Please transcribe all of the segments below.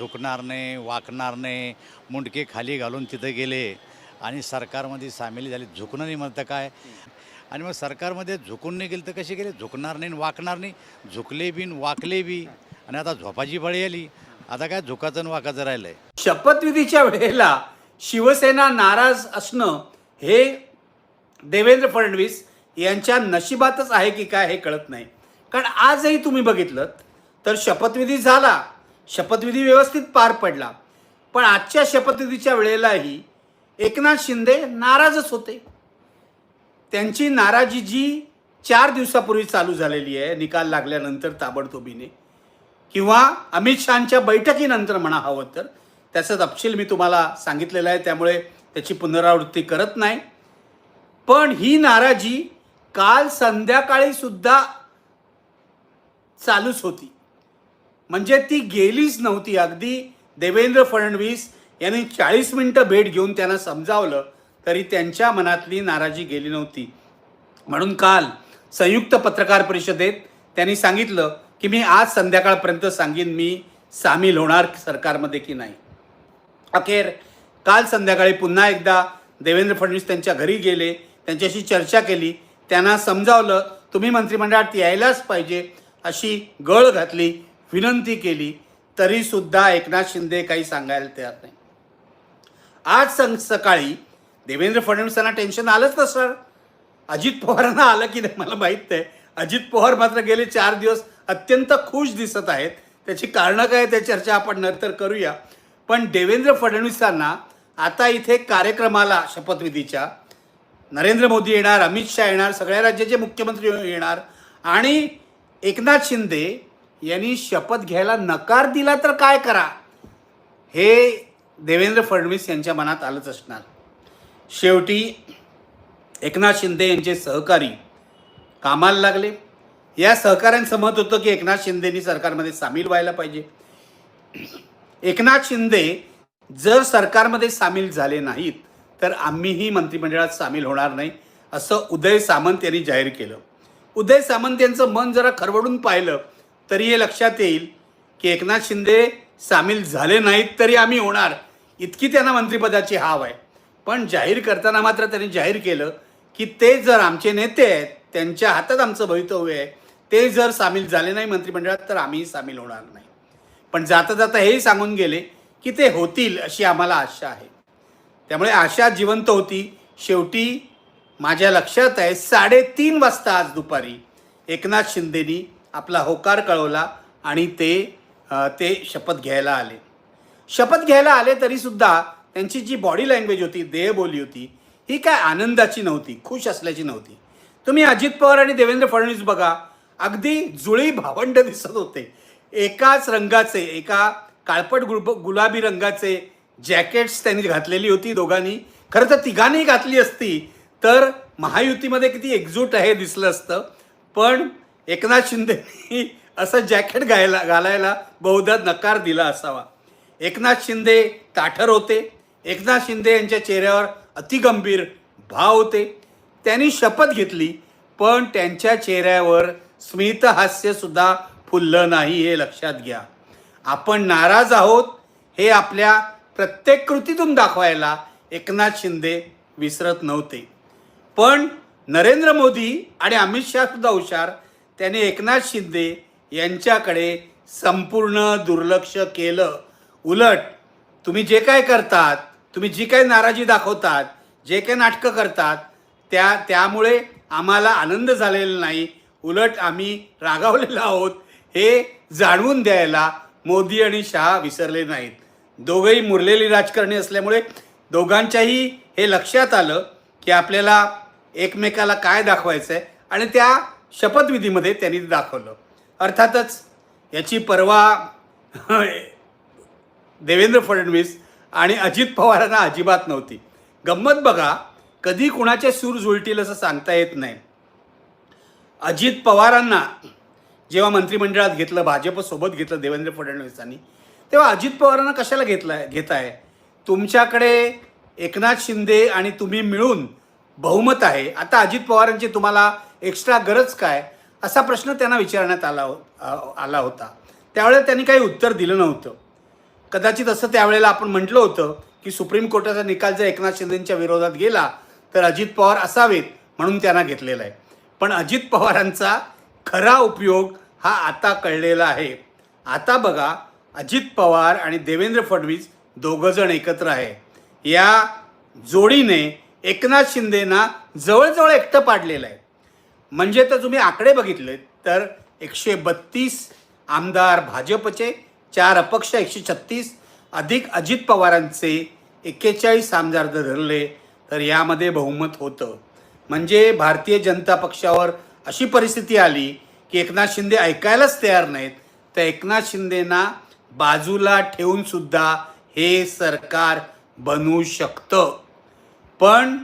झुकणार नाही वाकणार नाही मुंडके खाली घालून तिथं गेले आणि सरकारमध्ये सामील झाले. झुकणं नाही म्हणतं काय? आणि मग सरकारमध्ये झुकून नाही गेले तर कसे गेले? झुकणार नाही वाकणार नाही झुकले बी वाकले बी. आणि आता झोपाची बळी आली. आता काय झुकाचं आणि वाकाचं राहिलं आहे शपथविधीच्या वेळेला शिवसेना नाराज असणं हे देवेंद्र फडणवीस यांच्या नशिबातच आहे की काय हे कळत नाही. कारण आजही तुम्ही बघितलं तर शपथविधी झाला. शपथविधी व्यवस्थित पार पडला. पण आजच्या शपथविधीच्या वेळेलाही एकनाथ शिंदे नाराजच होते. त्यांची नाराजी जी चार दिवसापूर्वी चालू झालेली आहे निकाल लागल्यानंतर ताबडतोबीने किंवा अमित शहाच्या बैठकीनंतर म्हणा हवं तर त्याचा तपशील मी तुम्हाला सांगितलेला आहे त्यामुळे त्याची पुनरावृत्ती करत नाही. पण ही नाराजी काल संध्याकाळी सुद्धा चालूच होती. म्हणजे ती गेलीच नव्हती अगदी. देवेंद्र फडणवीस यांनी चाळीस मिनटं भेट घेऊन त्यांना समजावलं तरी त्यांच्या मनातली नाराजी गेली नव्हती. म्हणून काल संयुक्त पत्रकार परिषदेत त्यांनी सांगितलं की मी आज संध्याकाळपर्यंत सांगेन मी सामील होणार सरकारमध्ये की नाही. अखेर काल संध्याकाळी पुन्हा एकदा देवेंद्र फडणवीस त्यांच्या घरी गेले त्यांच्याशी चर्चा केली त्यांना समजावलं तुम्ही मंत्रिमंडळात यायलाच पाहिजे अशी गळ घातली. विनंती केली तरीसुद्धा एकनाथ शिंदे काही सांगायला तयार नाही. आज सं सकाळी देवेंद्र फडणवीसांना टेन्शन आलंच नसणार अजित पवारांना आलं की नाही मला माहीत आहे अजित पवार मात्र गेले चार दिवस अत्यंत खुश दिसत आहेत. त्याची कारणं काय त्या चर्चा आपण नंतर करूया. पण देवेंद्र फडणवीसांना आता इथे कार्यक्रमाला शपथविधीच्या नरेंद्र मोदी येणार अमित शहा येणार सगळ्या राज्याचे मुख्यमंत्री येणार आणि एकनाथ शिंदे यांनी शपथ घ्यायला नकार दिला तर काय करा? हे देवेंद्र फडणवीस यांच्या मनात आलंच असणार. शेवटी एकनाथ शिंदे यांचे सहकारी कामाला लागले. या सहकाऱ्यांचं मत होतं की एकनाथ शिंदेनी सरकारमध्ये सामील व्हायला पाहिजे. एकनाथ शिंदे जर सरकारमध्ये सामील झाले नाहीत तर आम्हीही मंत्रिमंडळात सामील होणार नाही असं उदय सामंत यांनी जाहीर केलं. उदय सामंत यांचं मन जरा खरवडून पाहिलं. तरी हे लक्षात येईल की एकनाथ शिंदे सामील झाले नाहीत तरी आम्ही होणार. इतकी त्यांना मंत्रिपदाची हाव आहे. पण जाहीर करताना मात्र त्यांनी जाहीर केलं की ते जर आमचे नेते आहेत त्यांच्या हातात आमचं भवितव्य आहे ते जर सामील झाले नाही मंत्रिमंडळात तर आम्ही सामील होणार नाही. पण जाता जाता हेही सांगून गेले की ते होतील अशी आम्हाला आशा आहे. त्यामुळे आशा जिवंत होती. शेवटी माझ्या लक्षात आहे साडेतीन वाजता आज दुपारी एकनाथ शिंदेनी आपला होकार कळवला आणि ते ते शपथ घ्यायला आले. शपथ घ्यायला आले तरीसुद्धा त्यांची जी बॉडी लँग्वेज होती देहबोली होती ही काय आनंदाची नव्हती खुश असल्याची नव्हती. तुम्ही अजित पवार आणि देवेंद्र फडणवीस बघा अगदी जुळी भावंड दिसत होते. एकाच रंगाचे एका काळपट गुलब गुलाबी रंगाचे जॅकेट्स त्यांनी घातलेली होती दोघांनी. खरं तर तिघांनी घातली असती तर महायुतीमध्ये किती एकजूट आहे दिसलं असतं. पण एकनाथ शिंदेनी असं जॅकेट घायला घालायला बहुधा नकार दिला असावा. एकनाथ शिंदे ताठर होते. एकनाथ शिंदे यांच्या चेहऱ्यावर अतिगंभीर भाव होते. त्यांनी शपथ घेतली पण त्यांच्या चेहऱ्यावर स्मितहास्यसुद्धा फुललं नाही हे लक्षात घ्या. आपण नाराज आहोत हे आपल्या प्रत्येक कृतीतून दाखवायला एकनाथ शिंदे विसरत नव्हते. पण नरेंद्र मोदी आणि अमित शहा सुद्धा हुशार त्याने एकनाथ शिंदे यांच्याकडे संपूर्ण दुर्लक्ष केलं. उलट तुम्ही जे काय करतात तुम्ही जी काही नाराजी दाखवतात जे काही नाटकं करतात त्या त्यामुळे आम्हाला आनंद झालेला नाही. उलट आम्ही रागावलेलो आहोत. हे जाणवून द्यायला मोदी आणि शहा विसरले नाहीत. दोघंही मुरलेली राजकारणी असल्यामुळे दोघांच्याही हे लक्षात आलं की आपल्याला एकमेकाला काय दाखवायचं आहे आणि त्या शपथविधीमध्ये त्यांनी दाखवलं. अर्थातच याची पर्वा देवेंद्र फडणवीस आणि अजित पवारांना अजिबात नव्हती. गंमत बघा कधी कुणाचे सूर जुळतील असं सांगता येत नाही. अजित पवारांना जेव्हा मंत्रिमंडळात घेतलं भाजपसोबत घेतलं देवेंद्र फडणवीसांनी तेव्हा अजित पवारांना कशाला घेतलं घेत आहे तुमच्याकडे एकनाथ शिंदे आणि तुम्ही मिळून बहुमत आहे. आता अजित पवारांची तुम्हाला एक्स्ट्रा गरज काय? असा प्रश्न त्यांना विचारण्यात आला हो- आला होता. त्यावेळेला त्यांनी काही उत्तर दिलं नव्हतं. कदाचित असं त्यावेळेला आपण म्हटलं होतं की सुप्रीम कोर्टाचा निकाल जर एकनाथ शिंदेच्या विरोधात गेला तर अजित पवार असावेत म्हणून त्यांना घेतलेला आहे. पण अजित पवारांचा खरा उपयोग हा आता कळलेला आहे. आता बघा अजित पवार आणि देवेंद्र फडणवीस दोघंजण एकत्र आहे. या जोडीने एकनाथ शिंदेना जवळजवळ एकटं पाडलेलं आहे. म्हणजे तर तुम्ही आकडे बघितले तर एकशे बत्तीस आमदार भाजपचे चार अपक्ष एकशे छत्तीस अधिक अजित पवारांचे एक्केचाळीस आमदार जर धरले तर यामध्ये बहुमत होतं. म्हणजे भारतीय जनता पक्षावर अशी परिस्थिती आली की एकनाथ शिंदे ऐकायलाच तयार नाहीत. तर एकनाथ शिंदेना बाजूला ठेवूनसुद्धा हे सरकार बनू शकतं. पण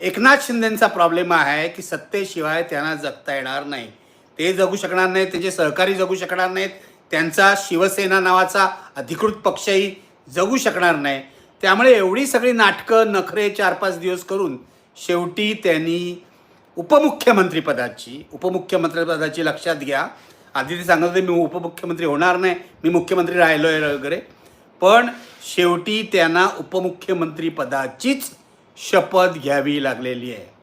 एकनाथ शिंदेंचा प्रॉब्लेम आहे की सत्तेशिवाय त्यांना जगता येणार नाही. ते जगू शकणार नाहीत त्यांचे सहकारी जगू शकणार नाहीत त्यांचा शिवसेना नावाचा अधिकृत पक्षही जगू शकणार नाही. त्यामुळे एवढी सगळी नाटकं नखरे चार पाच दिवस करून शेवटी त्यांनी उपमुख्यमंत्रीपदाची उपमुख्यमंत्रीपदाची लक्षात घ्या. आधी ते सांगत होते मी उपमुख्यमंत्री होणार नाही मी मुख्यमंत्री राहिलो आहे वगैरे. पण शेवटी त्यांना उपमुख्यमंत्रीपदाचीच शपथ घ्यावी लागलेली आहे.